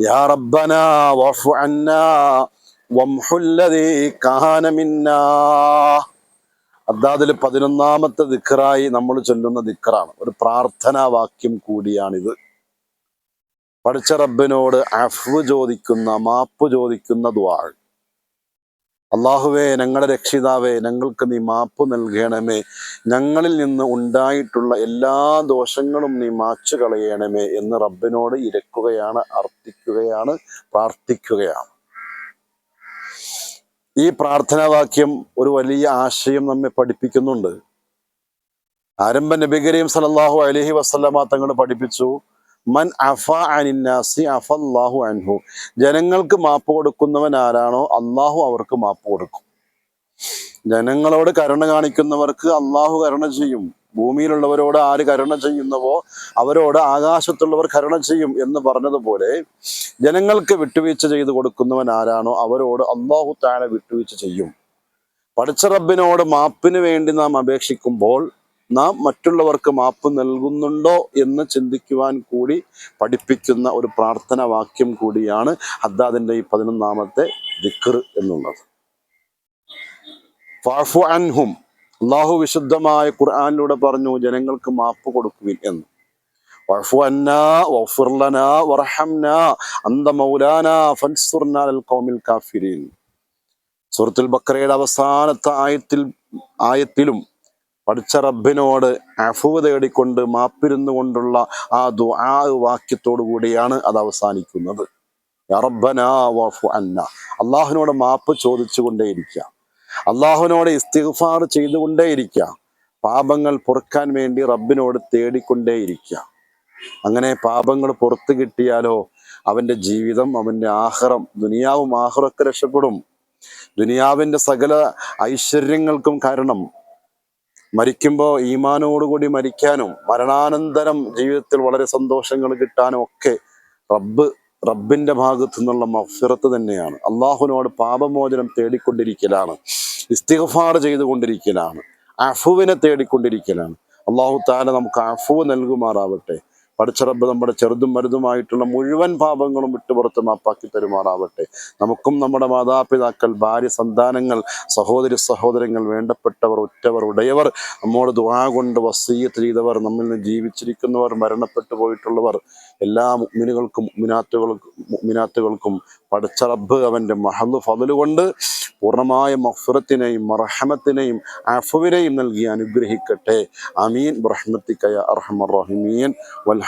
യാ واعف عنا وامح الذي كان منا. അദ്ദാദിൽ പതിനൊന്നാമത്തെ ദിക്കറായി നമ്മൾ ചൊല്ലുന്ന ദിക്കറാണ് ഒരു പ്രാർത്ഥനാ വാക്യം കൂടിയാണിത്. പഠിച്ച റബ്ബിനോട് അഫ്വ് ചോദിക്കുന്ന മാപ്പ് ചോദിക്കുന്ന ദ്വാൾ അള്ളാഹുവേ ഞങ്ങളുടെ രക്ഷിതാവേ ഞങ്ങൾക്ക് നീ മാപ്പ് നൽകണമേ. ഞങ്ങളിൽ നിന്ന് ഉണ്ടായിട്ടുള്ള എല്ലാ ദോഷങ്ങളും നീ മാച്ചു കളയണമേ എന്ന് റബ്ബിനോട് ഇരക്കുകയാണ് അർത്ഥിക്കുകയാണ് പ്രാർത്ഥിക്കുകയാണ്. ഈ പ്രാർത്ഥനാവാക്യം ഒരു വലിയ ആശയം നമ്മെ പഠിപ്പിക്കുന്നുണ്ട്. ആരംഭ നബി കരീം സല്ലല്ലാഹു അലൈഹി വസല്ലമ തങ്ങൾ പഠിപ്പിച്ചു. മൻ അഫ അനിന്നാസി അഫല്ലാഹു അൻഹു. ജനങ്ങൾക്ക് മാപ്പ് കൊടുക്കുന്നവൻ ആരാണോ അള്ളാഹു അവർക്ക് മാപ്പ് കൊടുക്കും. ജനങ്ങളോട് കരുണ കാണിക്കുന്നവർക്ക് അള്ളാഹു കരുണ ചെയ്യും. ഭൂമിയിലുള്ളവരോട് ആര് കരുണ ചെയ്യുന്നവോ അവരോട് ആകാശത്തുള്ളവർ കരുണ ചെയ്യും എന്ന് പറഞ്ഞതുപോലെ ജനങ്ങൾക്ക് വിട്ടുവീഴ്ച ചെയ്തു കൊടുക്കുന്നവൻ ആരാണോ അവരോട് അള്ളാഹു താഴെ വിട്ടുവീഴ്ച ചെയ്യും. പഠിച്ച റബ്ബിനോട് മാപ്പിന് വേണ്ടി നാം അപേക്ഷിക്കുമ്പോൾ നാം മറ്റുള്ളവർക്ക് മാപ്പ് നൽകുന്നുണ്ടോ എന്ന് ചിന്തിക്കുവാൻ കൂടി പഠിപ്പിക്കുന്ന ഒരു പ്രാർത്ഥന വാക്യം കൂടിയാണ് അദ്ദാദിന്റെ ഈ പതിനൊന്നാമത്തെ ദിക്ർ എന്നുള്ളത്. ഫാഫു അൻഹും അള്ളാഹു വിശുദ്ധമായ ഖുർആാനിലൂടെ പറഞ്ഞു ജനങ്ങൾക്ക് മാപ്പ് കൊടുക്കുവിൻ എന്ന്. സുഹൃത്തുൽ ബക്രയുടെ അവസാനത്തെ ആയത്തിൽ ആയത്തിലും പഠിച്ച റബ്ബിനോട് അഫുവ തേടിക്കൊണ്ട് മാപ്പിരുന്നു കൊണ്ടുള്ള ആ ദുആ വാക്യത്തോടു കൂടിയാണ് അത് അവസാനിക്കുന്നത്. അന്ന. അള്ളാഹുവിനോട് മാപ്പ് ചോദിച്ചുകൊണ്ടേയിരിക്കുക. അള്ളാഹുവിനോട് ഇസ്തിഗ്ഫാർ ചെയ്തുകൊണ്ടേയിരിക്കുക. പാപങ്ങൾ പൊറുക്കാൻ വേണ്ടി റബ്ബിനോട് തേടിക്കൊണ്ടേയിരിക്കുക. അങ്ങനെ പാപങ്ങൾ പുറത്തു കിട്ടിയാലോ അവന്റെ ജീവിതം അവന്റെ ആഹ്റം ദുനിയാവും ആഹാരമൊക്കെ രക്ഷപ്പെടും. ദുനിയാവിന്റെ സകല ഐശ്വര്യങ്ങൾക്കും കാരണം മരിക്കുമ്പോൾ ഈമാനോടുകൂടി മരിക്കാനും മരണാനന്തരം ജീവിതത്തിൽ വളരെ സന്തോഷങ്ങൾ കിട്ടാനും ഒക്കെ റബ്ബ് റബ്ബിന്റെ ഭാഗത്തു നിന്നുള്ള മഫിറത്ത് തന്നെയാണ്. അള്ളാഹുവിനോട് പാപമോചനം തേടിക്കൊണ്ടിരിക്കലാണ്. ഇസ്തിഗ്ഫാർ ചെയ്തുകൊണ്ടിരിക്കലാണ്. അഫുവിനെ തേടിക്കൊണ്ടിരിക്കലാണ്. അള്ളാഹു താല നമുക്ക് അഫുവ് നൽകുമാറാവട്ടെ. പഠിച്ച റബ്ബ് നമ്മുടെ ചെറുതും വലുതുമായിട്ടുള്ള മുഴുവൻ പാപങ്ങളും വിട്ടുപുറത്ത് മാപ്പാക്കി തരുമാറാവട്ടെ. നമുക്കും നമ്മുടെ മാതാപിതാക്കൾ ഭാര്യ സന്താനങ്ങൾ സഹോദരി സഹോദരങ്ങൾ വേണ്ടപ്പെട്ടവർ ഉറ്റവർ ഉടയവർ നമ്മോട് ദുആ കൊണ്ട് വസീയത്ത് ചെയ്തവർ നമ്മിൽ നിന്ന് ജീവിച്ചിരിക്കുന്നവർ മരണപ്പെട്ടു പോയിട്ടുള്ളവർ എല്ലാ മുഗ്മിനുകൾക്കും മുഗ്മിനാത്തുകൾക്കും മുഗ്മിനാത്തുകൾക്കും പടച്ചറബ് അവന്റെ മഹദ് ഫതിലുകൊണ്ട് കൊണ്ട് പൂർണമായ മഫുറത്തിനെയും മറഹമത്തിനെയും അഫുവിനെയും നൽകി അനുഗ്രഹിക്കട്ടെ. അമീൻ റഹ്മത്തിക്കയ അർഹമർ റഹീമീൻ. വൽഹംദുലില്ലാഹി